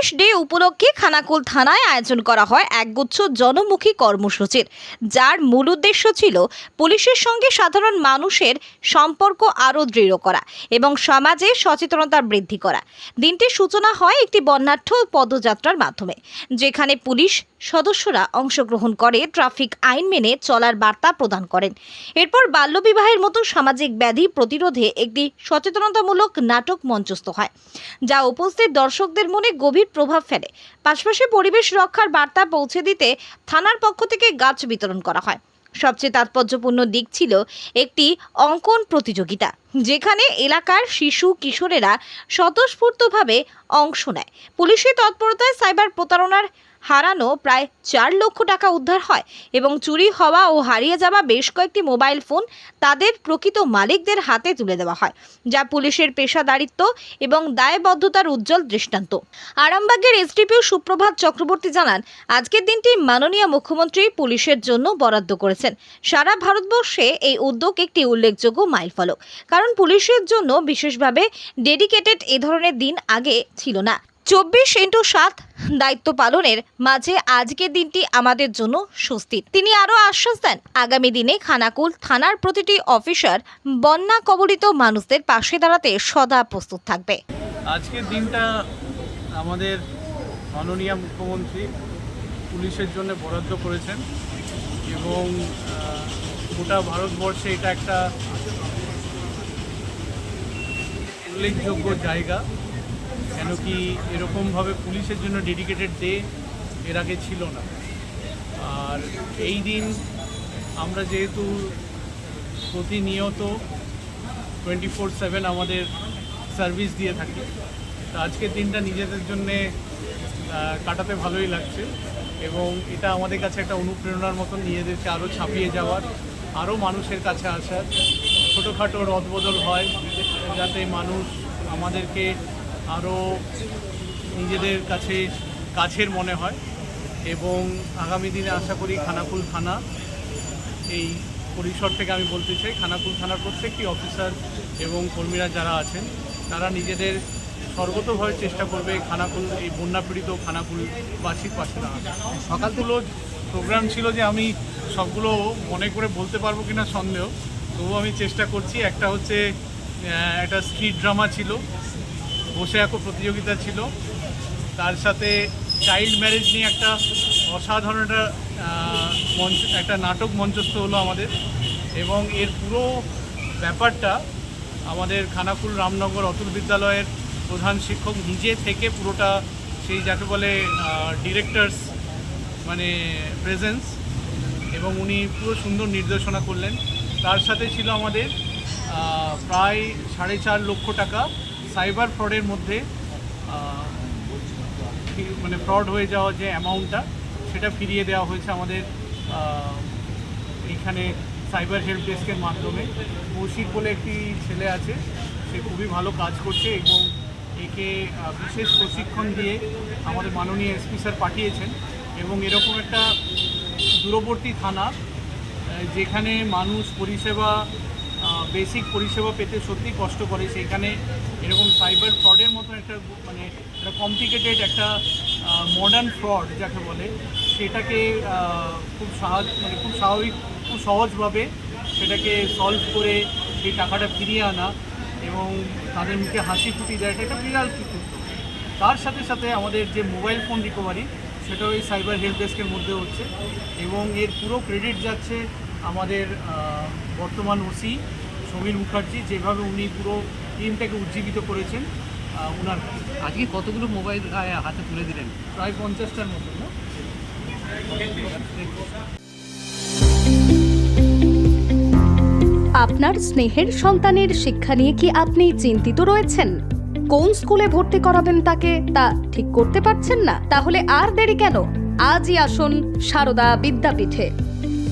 Police day উপলক্ষে খানাকুল থানায় আয়োজন করা হয় একগুচ্ছ জনমুখী কর্মসূচির। যার মূল উদ্দেশ্য ছিল পুলিশের সঙ্গে সাধারণ মানুষের সম্পর্ক আরও দৃঢ় করা এবং সমাজে সচেতনতা বৃদ্ধি করা। দিনটির সূচনা হয় একটি বর্ণাঢ্য পদযাত্রার মাধ্যমে, যেখানে পুলিশ সদস্যরা অংশগ্রহণ করে, ট্রাফিক আইন মেনে চলার বার্তা প্রদান করেন। এরপর বাল্যবিবাহের মতো সামাজিক ব্যাধি প্রতিরোধে একটি সচেতনতামূলক নাটক মঞ্চস্থ হয়, যা উপস্থিত দর্শকদের মনে গভীর প্রভাব ফেলে। পাশাপাশি পরিবেশ রক্ষার বার্তা পৌঁছে দিতে থানার পক্ষ থেকে গাছ বিতরণ করা হয়। সবচেয়ে তাৎপর্যপূর্ণ দিক ছিল একটি অঙ্কন প্রতিযোগিতা, যেখানে এলাকার শিশু, কিশোরেরা স্বতঃস্ফূর্তভাবে অংশ নেয়। পুলিশের তৎপরতায় সাইবার প্রতারণার হারানো প্রায় চার লক্ষ টাকা উদ্ধার হয় এবং চুরি হওয়া ও হারিয়ে যাওয়া বেশ কয়েকটি মোবাইল ফোন তাদের প্রকৃত মালিকদের হাতে তুলে দেওয়া হয়, যা পুলিশের পেশাদারিত্ব এবং দায়বদ্ধতার উজ্জ্বল দৃষ্টান্ত। আরামবাগের এসডিপিও সুপ্রভাত চক্রবর্তী জানান, আজকের দিনটি মাননীয় মুখ্যমন্ত্রী পুলিশের জন্য বরাদ্দ করেছেন। সারা ভারতবর্ষে এই উদ্যোগ একটি উল্লেখযোগ্য মাইলফলক, কারণ পুলিশের জন্য বিশেষভাবে ডেডিকেটেড এ ধরনের দিন আগে ছিল না। চব্বিশ ইন্টু সাত দায়িত্ব পালনের মাঝে আজকের দিনটি আমাদের জন্য স্বস্তির তিনি আরও আশ্বাস দেন, আগামী দিনে খানাকুল থানার প্রতিটি অফিসার বন্যা কবলিত মানুষদের পাশে দাঁড়াতে সদা প্রস্তুত থাকবে। আজকের দিনটা আমাদের মাননীয় মুখ্যমন্ত্রী পুলিশের জন্য বরাদ্দ করেছেন এবং গোটা ভারতবর্ষে এটা একটা উল্লেখযোগ্য জায়গা। কেন কি এরকমভাবে পুলিশের জন্য ডেডিকেটেড ডে এর আগে ছিল না। আর এই দিন আমরা যেহেতু প্রতিনিয়ত টোয়েন্টি ফোর সেভেন আমাদের সার্ভিস দিয়ে থাকি, তো আজকের দিনটা নিজেদের জন্যে কাটাতে ভালোই লাগছে এবং এটা আমাদের কাছে একটা অনুপ্রেরণার মতন নিজেদেরকে আরও ছাপিয়ে যাওয়ার আরও মানুষের কাছে আসার। ছোটোখাটো রদবদল হয়, যাতে মানুষ আমাদেরকে আরও নিজেদের কাছে কাছের মনে হয় এবং আগামী দিনে আশা করি খানাকুল থানা এই পরিসর থেকে আমি বলতে চাই, খানাকুল থানার প্রত্যেকটি অফিসার এবং কর্মীরা যারা আছেন, তারা নিজেদের সর্বতভাবে চেষ্টা করবে খানাকুল, এই বন্যা পীড়িত খানাকুলবাসীর পাশে দাঁড়াতে। সকালগুলো প্রোগ্রাম ছিল যে আমি সবগুলো মনে করে বলতে পারব কিনা সন্দেহ, তবুও আমি চেষ্টা করছি। একটা হচ্ছে একটা স্ট্রিট ড্রামা ছিল বসে আঁকো প্রতিযোগিতা ছিল। তার সাথে চাইল্ড ম্যারেজ নিয়ে একটা অসাধারণ একটা মঞ্চ, একটা নাটক মঞ্চস্থ হলো আমাদের। এবং এর পুরো ব্যাপারটা আমাদের খানাকুল রামনগর অতুল বিদ্যালয়ের প্রধান শিক্ষক নিজে থেকে পুরোটা সেই যাকে বলে ডিরেক্টরস মানে প্রেজেন্স এবং উনি পুরো সুন্দর নির্দেশনা করলেন। তার সাথে ছিল আমাদের প্রায় সাড়ে চার লক্ষ টাকা সাইবার ফ্রডের মধ্যে মানে ফ্রড হয়ে যাওয়া যে অ্যামাউন্টটা, সেটা ফিরিয়ে দেওয়া হয়েছে আমাদের এইখানে সাইবার হেল্প ডেস্কের মাধ্যমে। কৌশিক বলে একটি ছেলে আছে, সে খুবই ভালো কাজ করছে এবং একে বিশেষ প্রশিক্ষণ দিয়ে আমাদের মাননীয় এসপি স্যার পাঠিয়েছেন এবং এরকম একটা দূরবর্তী থানা যেখানে মানুষ পরিষেবা বেসিক পরিষেবা পেতে সত্যি কষ্ট করে, সেখানে এরকম সাইবার ফ্রডের মতো একটা মানে একটা কমপ্লিকেটেড একটা মডার্ন ফ্রড যাকে বলে, সেটাকে খুব সাহায্য মানে খুব স্বাভাবিক, খুব সহজভাবে সেটাকে সলভ করে সেই টাকাটা ফিরিয়ে আনা এবং তাদের মুখে হাসি ফুটি দেয় এটা একটা বিরাল কিছু। তার সাথে সাথে আমাদের যে মোবাইল ফোন রিকভারি সেটাও এই সাইবার হেল্প ডেস্কের মধ্যে হচ্ছে এবং এর পুরো ক্রেডিট যাচ্ছে আমাদের বর্তমান ওসি সমীর মুখার্জি, যেভাবে উনি পুরো টিমটাকে উজ্জীবিত করেছেন উনার আজকে কতগুলো মোবাইল হাতে তুলে দিলেন? প্রায় পঞ্চাশটার মতো আপনার স্নেহের সন্তানের শিক্ষা নিয়ে কি আপনি চিন্তিত রয়েছেন? কোন স্কুলে ভর্তি করাবেন তাকে তা ঠিক করতে পারছেন না? তাহলে আর দেরি কেন? আজই আসুন সারদা বিদ্যাপীঠে।